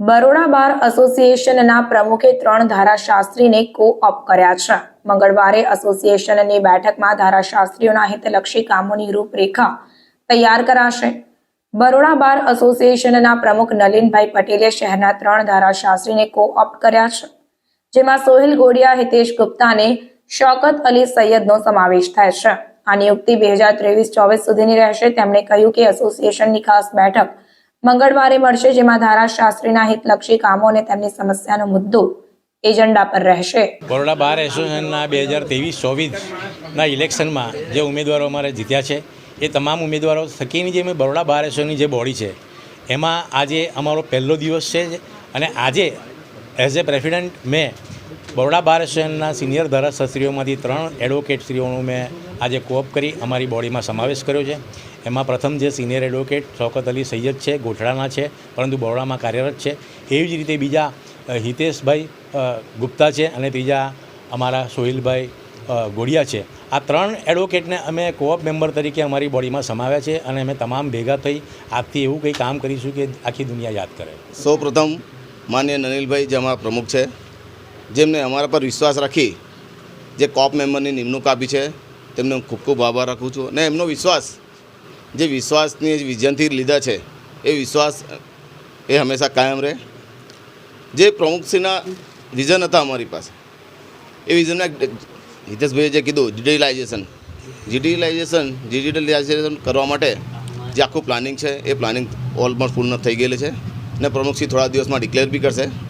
બરોડા બાર એસોસિએશનના પ્રમુખે ત્રણ ધારાશાસ્ત્રીને કો ઓપ કર્યા કર્યા છે. મંગળવારે એસોસિએશનની બેઠકમાં ધારાશાસ્ત્રીઓના હિતલક્ષી કામોની રૂપરેખા તૈયાર કરાશે. બરોડા બાર એસોસિએશનના પ્રમુખ નલિનભાઈ પટેલે શહેરના ત્રણ ધારાશાસ્ત્રીને કો ઓપ્ટ કર્યા છે. જેમાં સોહિલ ગોડિયા, હિતેશ ગુપ્તાને શૌકત અલી સૈયદનો સમાવેશ થાય છે. આ નિયુક્તિ બે હજાર ત્રેવીસ ચોવીસ સુધીની રહેશે. તેમણે કહ્યું કે એસોસિએશનની ખાસ બેઠક મંગળવારે મળશે, જેમાં ધારાશાસ્ત્રીના હિતલક્ષી કામો અને તેમની સમસ્યાનો મુદ્દો એજન્ડા પર રહેશે. બરોડા બાર એસોસિએશનના બે હજાર ત્રેવીસ ચોવીસના ઇલેક્શનમાં જે ઉમેદવારો અમારે જીત્યા છે, એ તમામ ઉમેદવારો થકીની જે બરોડા બાર એસોસિએશનની જે બોડી છે, એમાં આજે અમારો પહેલો દિવસ છે અને આજે એઝ એ પ્રેસિડેન્ટ મેં બરોડા બાર એસોસિએશનના સિનિયર ધારાશાસ્ત્રીઓમાંથી ત્રણ એડવોકેટશ્રીઓનું મેં આજે કોપ કરી, અમારી બોડીમાં સમાવેશ કર્યો છે. એમાં પ્રથમ જે સિનિયર એડવોકેટ શોકત અલી સૈયદ છે, ગોઠડાના છે, પરંતુ બરોડામાં કાર્યરત છે. એવી જ રીતે બીજા હિતેશભાઈ ગુપ્તા છે અને ત્રીજા અમારા સોહિલભાઈ ગોડિયા છે. આ ત્રણ એડવોકેટને અમે કોઓપ મેમ્બર તરીકે અમારી બોડીમાં સમાવ્યા છે અને અમે તમામ ભેગા થઈ આજથી એવું કંઈ કામ કરીશું કે આખી દુનિયા યાદ કરે. સૌ પ્રથમ માન્ય નનિલભાઈ જે અમારા પ્રમુખ છે જેમને અમારા પર વિશ્વાસ રાખી જે કોપ મેમ્બરની નિમણૂક આપી છે, તેમને હું ખૂબ ખૂબ આભાર રાખું છું. અને એમનો વિશ્વાસ, જે વિશ્વાસની વિઝનથી લીધા છે, એ વિશ્વાસ એ હંમેશા કાયમ રહે. જે પ્રમુખશ્રીના વિઝન હતા અમારી પાસે, એ વિઝનના હિતેશભાઈએ જે કીધું ડિજિટલાઇઝેશન ડિજિટલાઇઝેશન ડિજિટલાઇઝેશન કરવા માટે જે આખું પ્લાનિંગ છે, એ પ્લાનિંગ ઓલમોસ્ટ પૂર્ણ થઈ ગયેલી છે. ને પ્રમુખશ્રી થોડા દિવસમાં ડિક્લેર બી કરશે.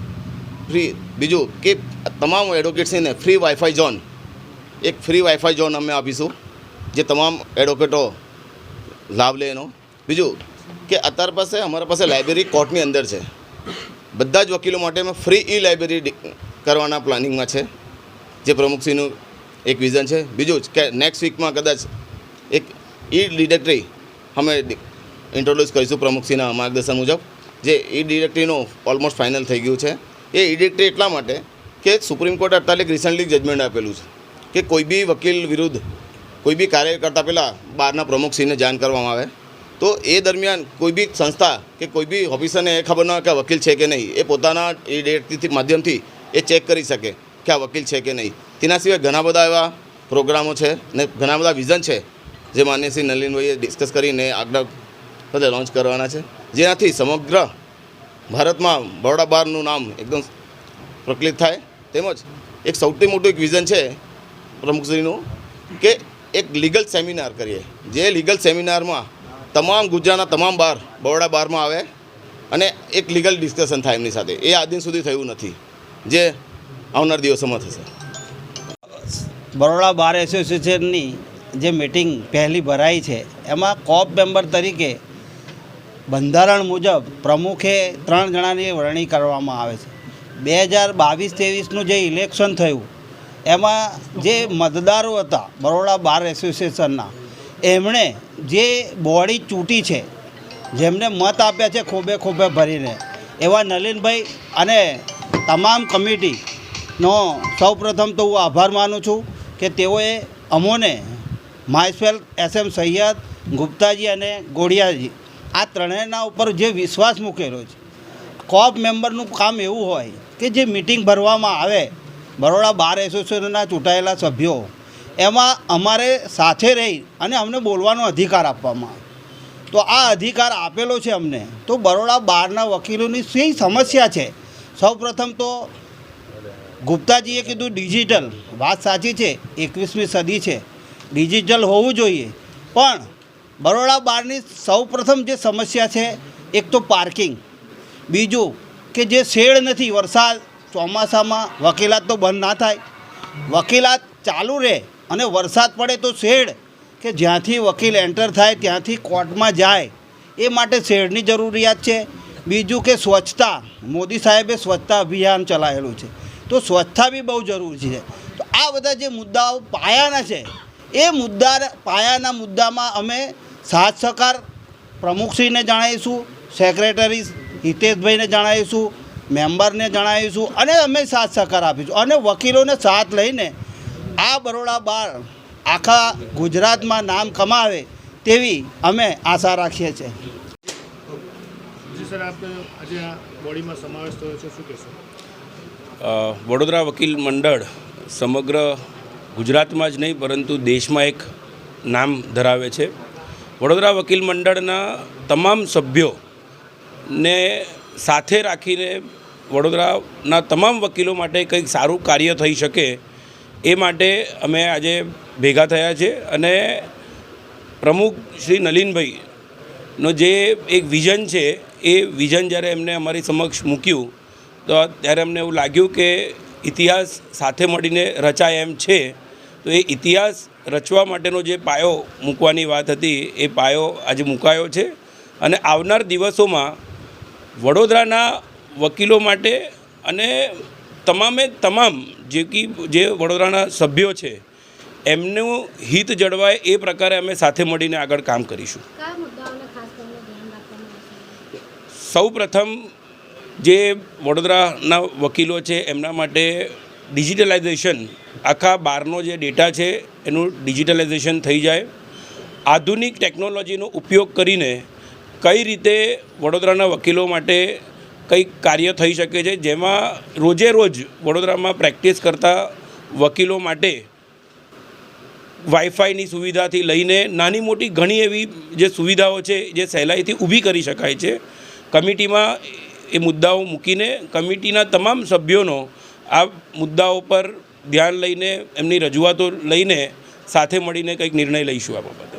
ફ્રી, બીજું કે તમામ એડવોકેટ્સને ફ્રી વાઈફાઈ ઝોન એક ફ્રી વાઈફાઈ ઝોન અમે આપીશું, જે તમામ એડવોકેટો લાભ લે એનો. બીજું કે અત્યાર પાસે, અમારા પાસે લાઇબ્રેરી કોર્ટની અંદર છે. બધા જ વકીલો માટે અમે ફ્રી ઈ લાઇબ્રેરી કરવાના પ્લાનિંગમાં છે. જે પ્રમુખશ્રીનું એક વિઝન છે. બીજું જ કે નેક્સ્ટ વીકમાં કદાચ એક ઈ ડિરેક્ટરી અમે ઇન્ટ્રોડ્યુસ કરીશું પ્રમુખશ્રીના માર્ગદર્શન મુજબ, જે ઈ ડિરેક્ટરીનું ઓલમોસ્ટ ફાઇનલ થઈ ગયું છે. એ ઇડિક્ટ એટલા માટે કે સુપ્રીમ કોર્ટ અડતાલીક રિસન્ટલી જજમેન્ટ આપેલું છે કે કોઈ બી વકીલ વિરુદ્ધ કોઈ બી કાર્ય કરતાં પહેલાં બહારના પ્રમુખશ્રીને જાણ કરવામાં આવે. તો એ દરમિયાન કોઈ બી સંસ્થા કે કોઈ બી ઓફિસરને એ ખબર ન હોય કે વકીલ છે કે નહીં, એ પોતાના એ ડિરેક્ટરીથી માધ્યમથી એ ચેક કરી શકે કે આ વકીલ છે કે નહીં. તેના સિવાય ઘણા બધા એવા પ્રોગ્રામો છે ને ઘણા બધા વિઝન છે જે માન્ય શ્રી નલિનભાઈએ ડિસ્કસ કરીને આગળ બધા લોન્ચ કરવાના છે. જેનાથી સમગ્ર ભારતમાં બરોડા બારનું નામ એકદમ પ્રકલિત થાય. તેમજ એક સૌથી મોટું એક વિઝન છે પ્રમુખશ્રીનું કે એક લીગલ સેમિનાર કરીએ. જે લીગલ સેમિનારમાં તમામ ગુજરાતના તમામ બાર બરોડા બારમાં આવે અને એક લીગલ ડિસ્કશન થાય એમની સાથે. એ આજ દિન સુધી થયું નથી. જે આવનાર દિવસોમાં થશે. બરોડા બાર એસોસિએશનની જે મિટિંગ પહેલી ભરાઈ છે, એમાં કોપ મેમ્બર તરીકે બંધારણ મુજબ પ્રમુખે ત્રણ જણાની વરણી કરવામાં આવે છે. બે હજાર બાવીસ ત્રેવીસનું જે ઇલેક્શન થયું, એમાં જે મતદારો હતા, બરોડા બાર એસોસિએશનના, એમણે જે બોડી ચૂંટી છે, જેમને મત આપ્યા છે ખોબે ખોબે ભરીને, એવા નલિનભાઈ અને તમામ કમિટીનો સૌપ્રથમ તો હું આભાર માનું છું કે તેઓએ અમોને માયસવેલ એસ એમ સૈયદ ગુપ્તાજી અને ગોડિયાજી આ ત્રણેયના ઉપર જે વિશ્વાસ મૂકેલો છે, કોપ મેમ્બરનું કામ એવું હોય કે જે મિટિંગ ભરવામાં આવે, બરોડા બાર એસોસિએશનના ચૂંટાયેલા સભ્યો, એમાં અમારે સાથે રહી અને અમને બોલવાનો અધિકાર આપવામાં આવે. તો આ અધિકાર આપેલો છે અમને. તો બરોડા બારના વકીલોની શી સમસ્યા છે? સૌપ્રથમ તો ગુપ્તાજીએ કીધું ડિજિટલ વાત સાચી છે, એકવીસમી સદી છે. ડિજિટલ હોવું જોઈએ. પણ બરોડા બારની સૌપ્રથમ જે સમસ્યા છે, એક તો પાર્કિંગ. બીજું કે જે શેડ નથી, વરસાદ, ચોમાસામાં વકીલાત તો બંધ ના થાય. વકીલાત ચાલુ રહે અને વરસાદ પડે તો શેડ કે જ્યાંથી વકીલ એન્ટર થાય, ત્યાંથી કોર્ટમાં જાય, એ માટે શેડની જરૂરિયાત છે. બીજું કે સ્વચ્છતા, મોદી સાહેબે સ્વચ્છતા અભિયાન ચલાવેલું છે. તો સ્વચ્છતા બી બહુ જરૂરી છે. તો આ બધા જે મુદ્દાઓ પાયાના છે, એ મુદ્દા પાયાના મુદ્દામાં અમે સાથ સહકાર પ્રમુખશ્રીને જણાવીશું સેક્રેટરી હિતેશભાઈને જણાવીશું મેમ્બરને જણાવીશું અને અમે સાથ સહકાર આપીશું. અને વકીલોને સાથ લઈને આ બરોડા બાર આખા ગુજરાતમાં નામ કમાવે તેવી અમે આશા રાખીએ છીએ. વડોદરા વકીલ મંડળ સમગ્ર ગુજરાતમાં જ નહીં પરંતુ દેશમાં એક નામ ધરાવે છે. વડોદરા વકીલ મંડળના તમામ સભ્યોને સાથે રાખીને વડોદરાના તમામ વકીલો માટે કંઈક સારું કાર્ય થઈ શકે એ માટે અમે આજે ભેગા થયા છે અને પ્રમુખ શ્રી નલિનભાઈનો જે એક વિઝન છે, એ વિઝન જ્યારે એમને અમારી સમક્ષ મૂક્યું, તો ત્યારે અમને એવું લાગ્યું કે ઇતિહાસ સાથે મળીને રચાય એમ છે. તો એ ઇતિહાસ રચવા માટેનો જે પાયો મૂકવાની વાત હતી એ પાયો આજે મુકાયો છે. અને આવનાર દિવસોમાં વડોદરાના વકીલો માટે અને તમામે તમામ જે કી જે વડોદરાના સભ્યો છે એમનું હિત જળવાય એ પ્રકારે અમે સાથે મળીને આગળ કામ કરીશું. સૌ પ્રથમ જે વડોદરાના વકીલો છે એમના માટે ડિજિટલાઇઝેશન આખા બહારનો જે ડેટા છે, એનું ડિજિટલાઇઝેશન થઈ જાય. આધુનિક ટેકનોલોજીનો ઉપયોગ કરીને કઈ રીતે વડોદરાના વકીલો માટે કંઈક કાર્ય થઈ શકે છે, જેમાં રોજે રોજ વડોદરામાં પ્રેક્ટિસ કરતા વકીલો માટે વાઈફાઈની સુવિધાથી લઈને નાની મોટી ઘણી એવી જે સુવિધાઓ છે, જે સહેલાઈથી ઊભી કરી શકાય છે. કમિટીમાં એ મુદ્દાઓ મૂકીને કમિટીના તમામ સભ્યોનો આ મુદ્દાઓ પર ધ્યાન લઈને એમની રજૂઆતો લઈને સાથે મળીને કંઈક નિર્ણય લઈશું આ બાબતે.